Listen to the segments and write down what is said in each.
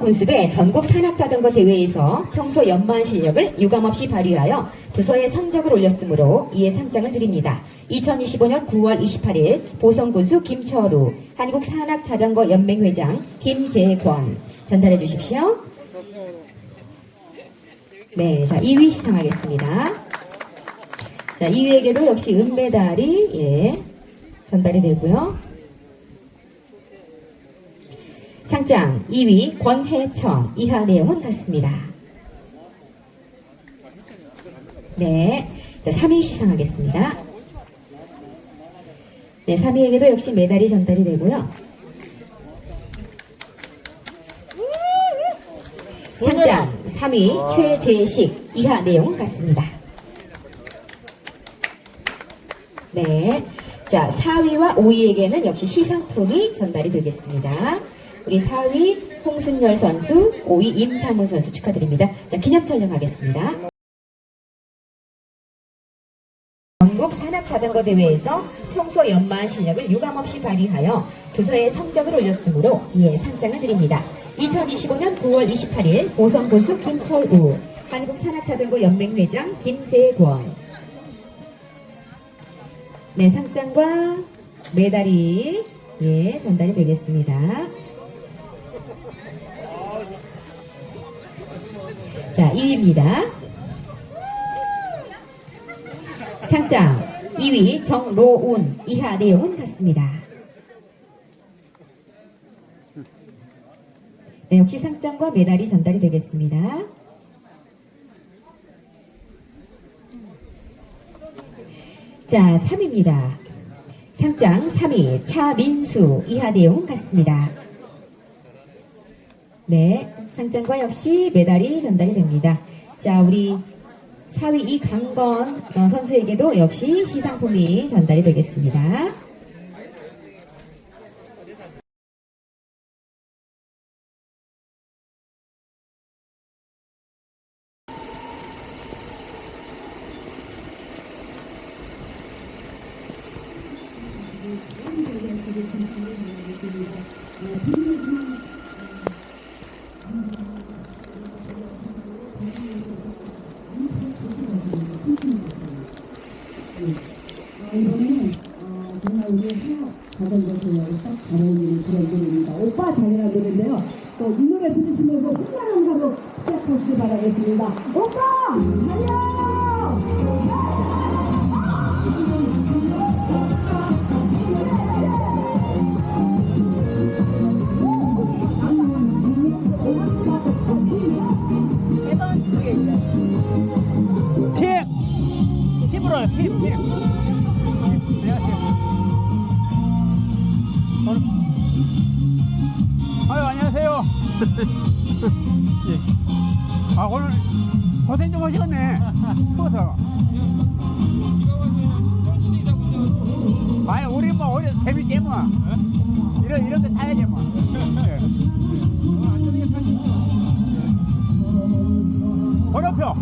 군수배 전국 산악자전거 대회에서 평소 연마한 실력을 유감없이 발휘하여 부서의 성적을 올렸으므로 이에 상장을 드립니다. 2025년 9월 28일 보성군수 김철우, 한국산악자전거 연맹회장 김재권 전달해 주십시오. 네, 자 2위 시상하겠습니다. 자 2위에게도 역시 은메달이 예, 전달이 되고요. 상장 2위 권혜청 이하 내용은 같습니다. 네, 자 3위 시상하겠습니다. 네, 3위에게도 역시 메달이 전달이 되고요. 상장 3위 최재식 이하 내용은 같습니다. 네. 자, 4위와 5위에게는 역시 시상품이 전달이 되겠습니다. 우리 4위 홍순열 선수, 5위 임상훈 선수 축하드립니다. 자, 기념 촬영하겠습니다. 전국 산악자전거 대회에서 평소 연마한 실력을 유감없이 발휘하여 부서의 성적을 올렸으므로 이에 상장을 드립니다. 2025년 9월 28일 보성군수 김철우, 한국산악자전거 연맹회장 김재권, 네, 상장과 메달이 예, 전달이 되겠습니다. 자, 2위입니다. 상장 2위 정로운 이하 내용은 같습니다. 네, 역시 상장과 메달이 전달이 되겠습니다. 자, 3위입니다. 상장 3위 차민수 이하 내용은 같습니다. 네, 상장과 역시 메달이 전달이 됩니다. 자, 우리 4위 이강건 어, 선수에게도 역시 시상품이 전달이 되겠습니다. 예. 아, 오늘 고생 좀 하시겠네. 추워서. 아니, 우리 뭐, 오히려 재밌지 뭐. 이런, 이런 데 타야지 뭐. 예. 번호표!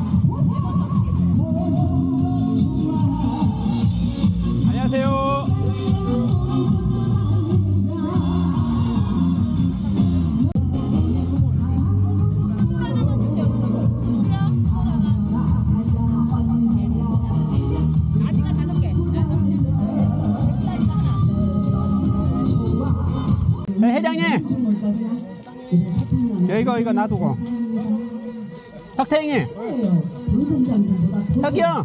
안녕하세요. 야, 이거 이거 놔두고. 탁태형님. 탁이형.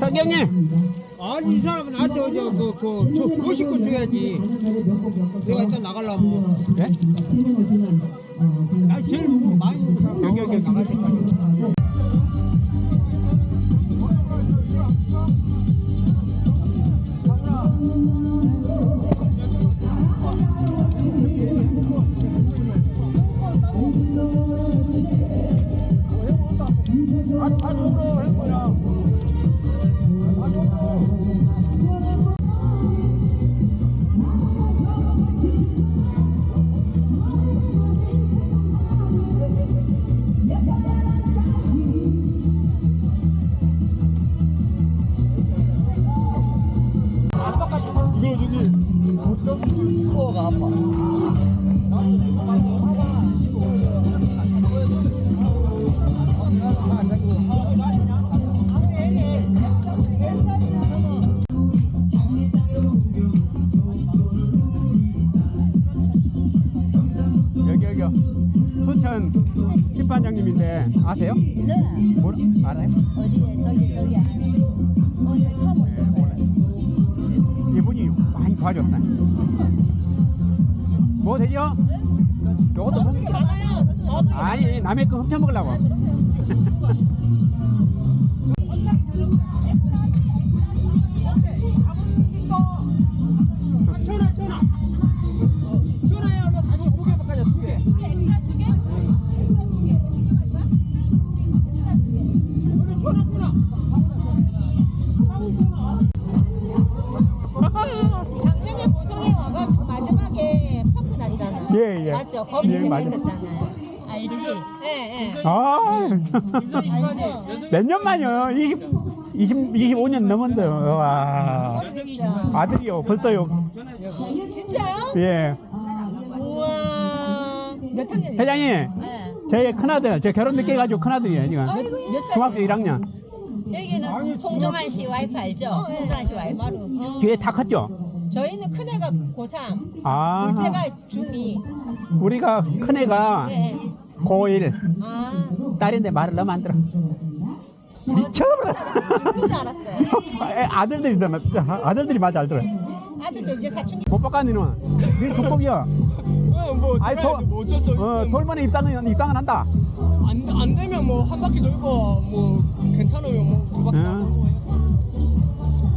탁형님. 아니 이 사람은 나한테 어제 그그 50건 줘야지 내가 일단 나가려면 네? 나 제일 많이 여기. 나갈 때까지 이 남의 거 훔쳐 먹으려고. 작년에 보성에 와가지고 마지막에 퍼프 났잖아. 예, 예. 맞죠? 거기 예. 알지? 예, 예. 아, 몇 년 만이요? 20, 20, 25년 넘었는데, 와. 아들이요, 벌써요. 진짜요? 예. 우와. 몇? 회장님, 네. 저희 큰아들, 저 결혼 늦게 해가지고 큰아들이에요, 지금. 몇 살? 중학교 1학년. 여기는 홍정한 씨 와이프 알죠? 홍정한 씨 와이프. 어, 뒤에 다 컸죠? 저희는 큰애가 고3, 아, 둘째가 중2. 우리가 큰애가 네. 고1, 아, 딸인데 말을 너무 안 들어. 미쳐버려. 알았어요. 애- 아들들이, 더- 아들들이 말잘 들어. 아들도 이제 사춘기. 못 바꿔, 니는. 니 조법이야. 뭐 아이, 돌아야지 뭐 어쩔 수 없어. 어, 돌머니 입장은, 입장은 한다. 안, 안 되면 뭐 한 바퀴 돌고 뭐 괜찮으면 뭐두 바퀴 응. 나가고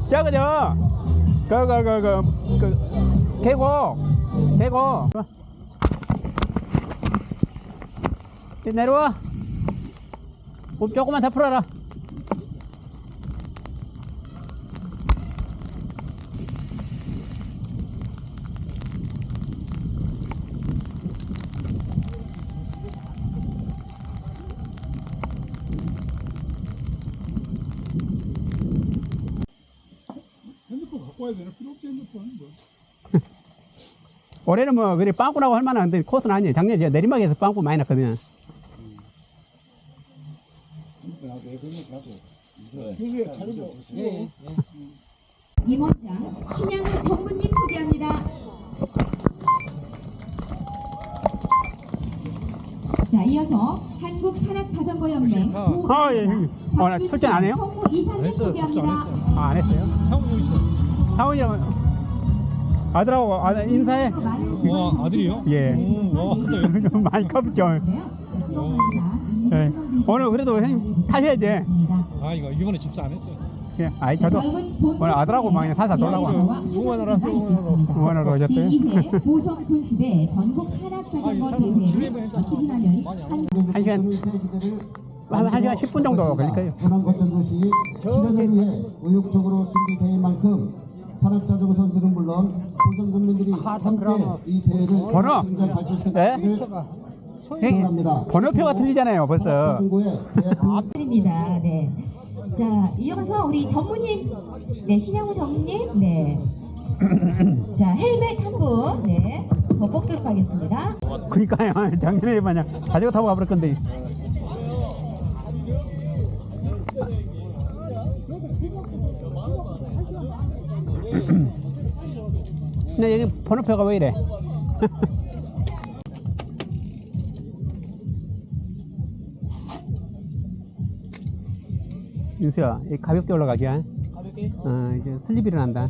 저, 그저, 그, 그, 그, 그, 그, 계곡, 계곡. 이제 내려와. 몸 조금만 더 풀어라. 올해는 뭐, 그래, 빵꾸라고 할 만한, 근데 코스는 아니에요. 작년에 제가 내리막에서 빵꾸 많이 났거든요. 임원장 신양우 전무님 소개합니다. 자, 이어서 한국 산악자전거연맹 아, 예, 형님. 어, 나 출전 안 해요? 정무 이사님 소개합니다. 아, 안 했어요? 상훈이 형. 아들하고 아, 인사해. 와, 아들이요? 예. 와, 좀 많이 컸죠. 예. 오늘 그래도 형님 타셔야 돼. 아 이거 이번에 집사 안 했어요. 예. 아이, 저도 오늘 아들하고 막 그냥 살살 놀라고. 응원하러 왔어, 응원하러. 응원하러 오셨어요? 제2회 보성 군수배 전국 산악자전거 대회를 추진하는 한한 시간, 한, 한 시간 10분 정도 걸릴 거예요. 현안 거점 도시 실현을 위해 의욕적으로 준비된 만큼 산악자전거 선수는 물론 보성 국민들이 함께 이 대회를 번호? 발전시키기를 예? 소원합니다. 번호표가 틀리잖아요, 벌써. 산악자전거의 대표 드립니다. 네. 자, 이어서 우리 전무님, 네, 신양우 전무님, 네. 자, 헬멧 한 분, 네, 더 뽑도록 하겠습니다. 그니까요. 작년에 마냥 자전거 타고 가버릴 건데. 근데 여기 번호표가 왜 이래? 유수야, 이 가볍게 올라가기야. 가볍게. 어, 이제 슬립 일어난다.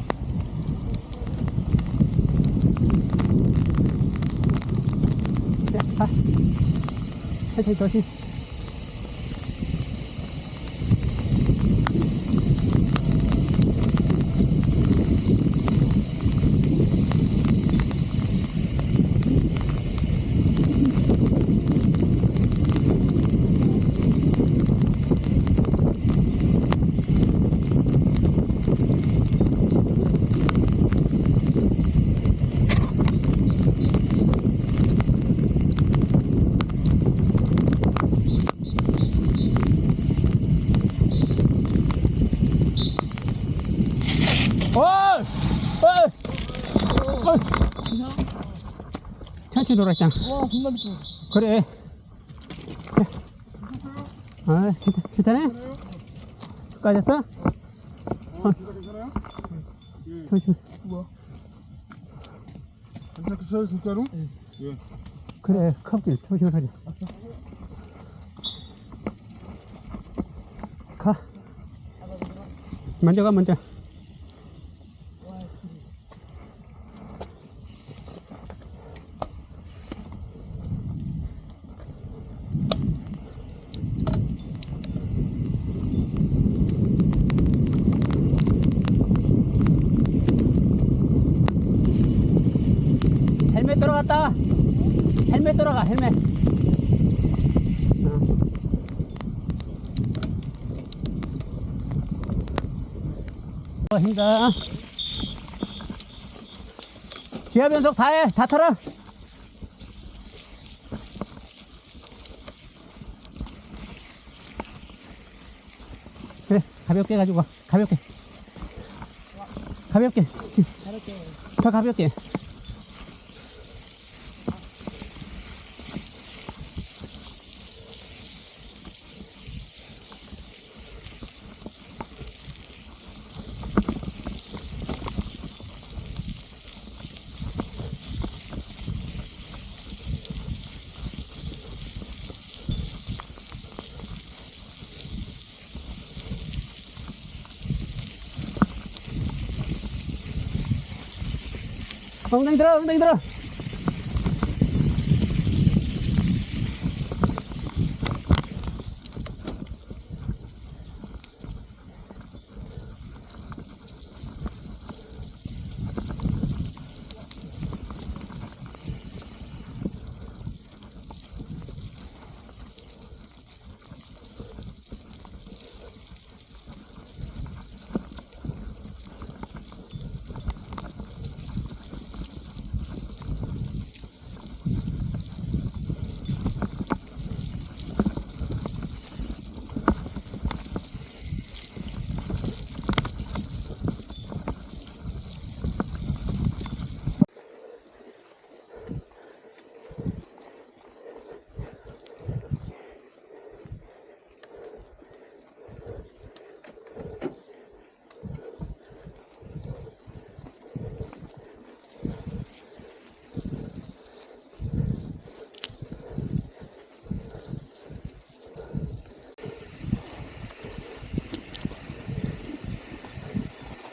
자, 가. 천천히, 조심. 어! 어! 어! 천천히 돌아있잖아. 와 겁나 미쳐 그래. 아, 괜찮- 괜찮아? 까졌어? 어. 조심. 괜찮겠어요 진짜로? 그래, 컵질 조심하자. 가. 먼저 가, 먼저. 헬멧 들어갔다. 헬멧 들어가, 헬멧. 어. 어, 힘들어. 기아 변속 다 해, 다 털어. 그래, 가볍게 가지고 와. 가볍게. 가볍게. 더 가볍게. 엉덩이 들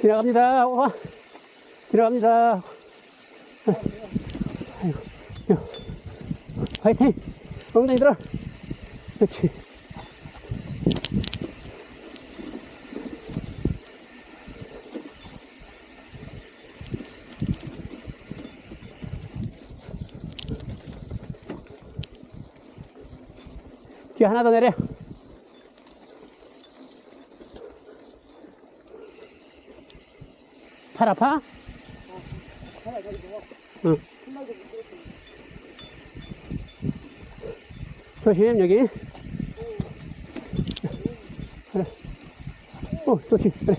들어. 지나갑니다. 와. 지나갑니다. 아이고, 야. 화이팅! 엉덩이 들어. 그렇지. 뒤 하나 더 내려. 팔 아파? 응. 조심, 여기. 그래. 어, 조심, 그래.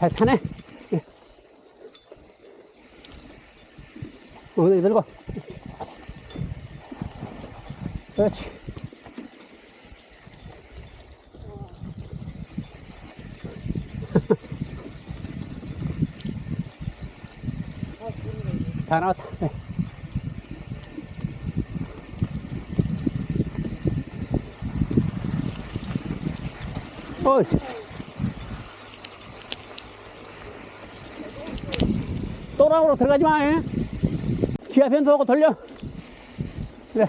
잘 타네. 엉덩이 어, 들고. 그렇지. 다 나왔다. 또락으로 들어가지 마. 예? 기아 변수하고 돌려. 그래.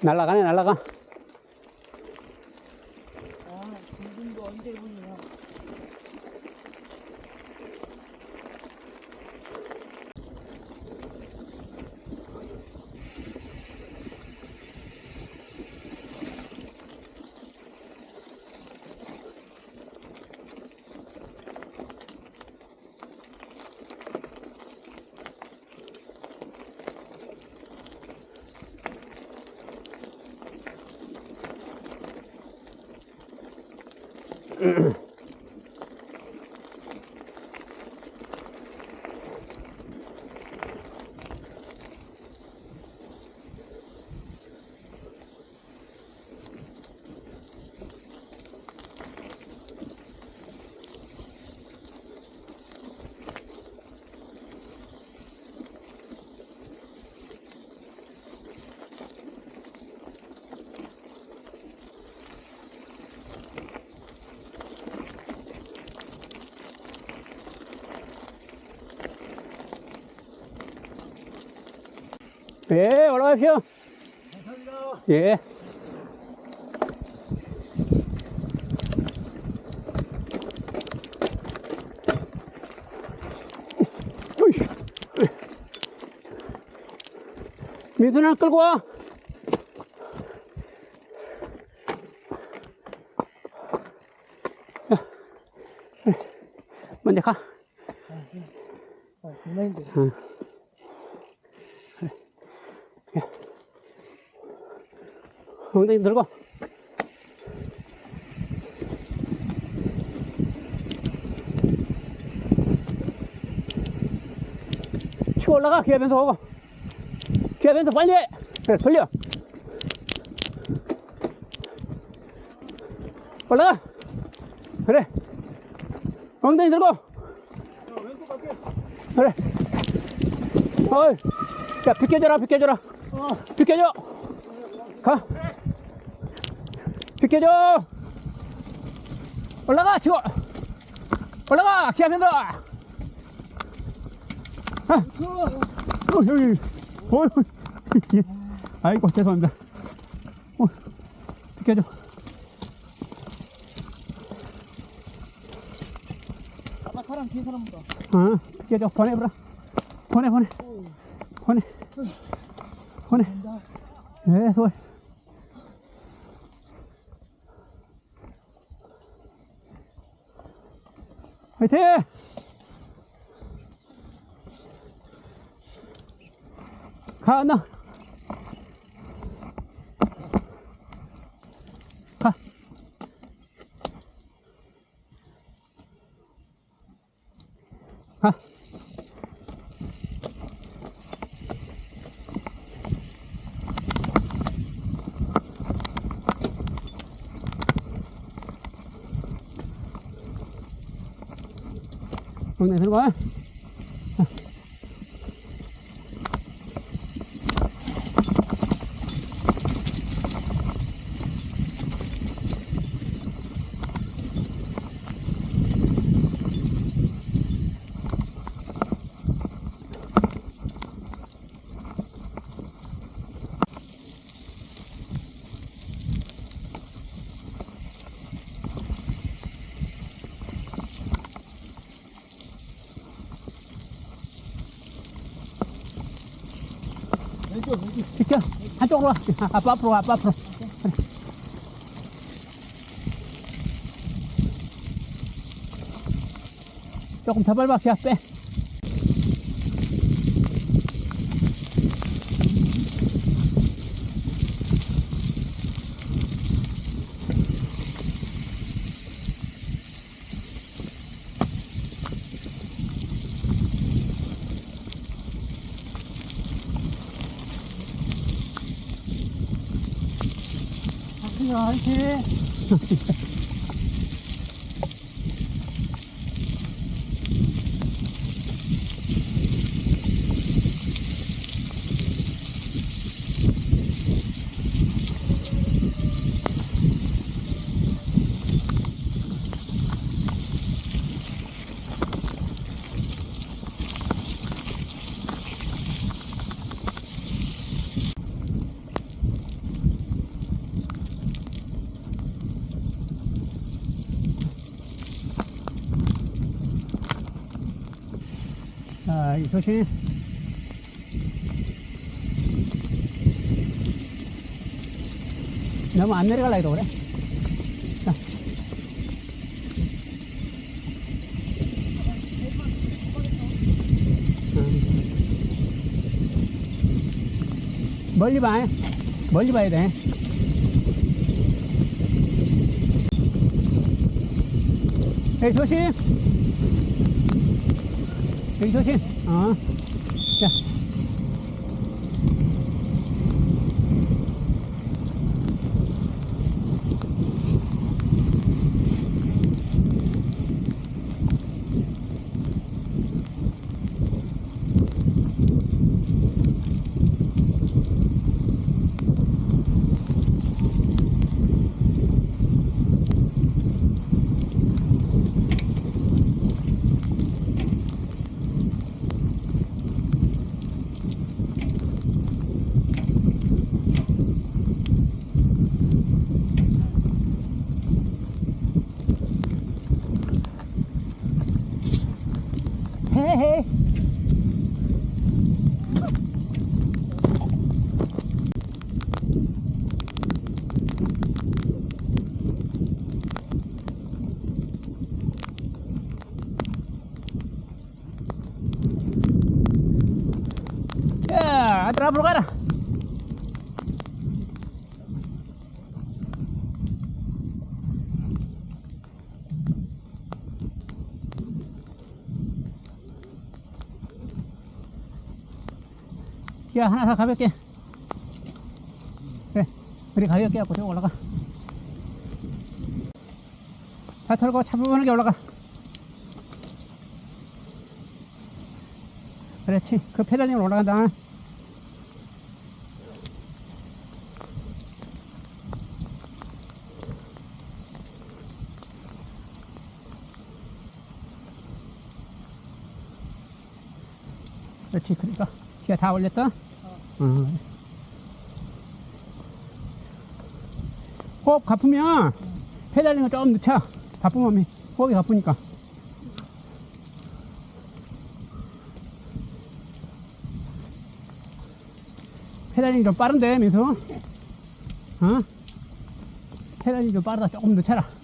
날라가네, 날라가. 예, 올라가십시오. 감사합니다. 예. 민수는 끌고 와. 야. 먼저 가. 응. 엉덩이 들고. 치고 올라가, 오고. 기아 변수 빨리 해. 그래, 돌려. 올라가. 그래. 엉덩이 들고. 그래. 어이. 야, 비켜줘라, 비켜줘라. 비켜줘. 가. 비켜줘. 올라가, 치고. 올라가, 변수. 아, 어, 여기. 어, 예. 아이고, 죄송합니다. 어, 비켜줘. 아까 사람 뒤에 사람 보다. 어, 비켜줘. 보내버려. 보내, 보내. 보내. 보내. 네, 수고해. 화이 팅! 가, 나. 가. 가. 엉덩이 들고 와. 비켜. 와. 아빠 앞으로 와, 아빠 앞으로. 조금 더 밟아, 야, 빼. 야, 이렇게. 자, 이 조심. 너무 안 내려갈라 해도 그 래. 자. 음. 멀리 봐. 멀리 봐야 돼. 에이, 조심. 여기 조심. 어. 자. 헤헤. 야, 아들 앞으로 가라. 야, 하나 더 가볍게. 그래, 우리 가볍게 하고 저기 올라가. 다 털고 차분하게 올라가. 그렇지. 그 페달링으로 올라간다. 그렇지. 그러니까 기가 다 올렸다. 어. 호흡 가쁘면 페달링을 조금 늦춰. 바쁘면 호흡이 가쁘니까. 페달링이 좀 빠른데, 민수? 어? 페달링이 좀 빠르다. 조금 늦춰라.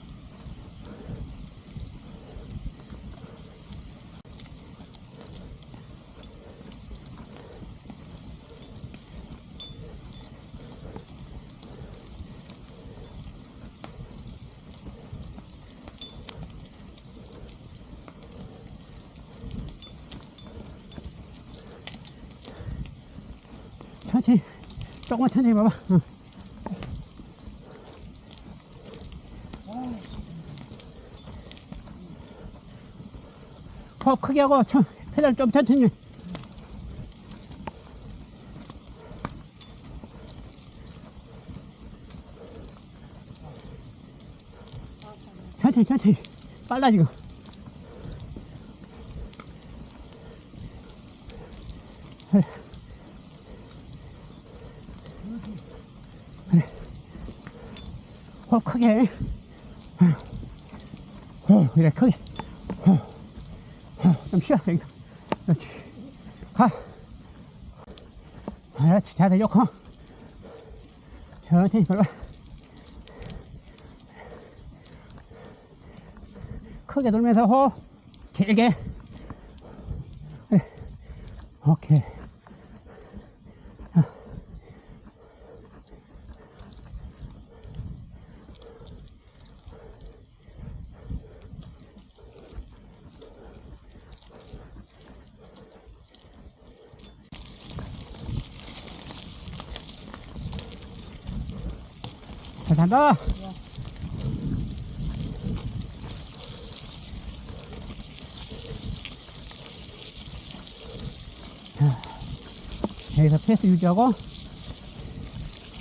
천천히, 조금만 천천히 봐봐. 응. 호흡 크게 하고, 천, 페달 좀 천천히. 천천히, 천천히. 빨라, 지금. 그래. 그래. 호흡 크게. 호, 이래, 크게. 호, 호, 좀 쉬어, 여기서. 그렇지. 가. 그렇지 자세 좋고 천천히 밟아 크게 돌면서 호흡 길게 그래. 오케이 자, 여기서 페이스 유지하고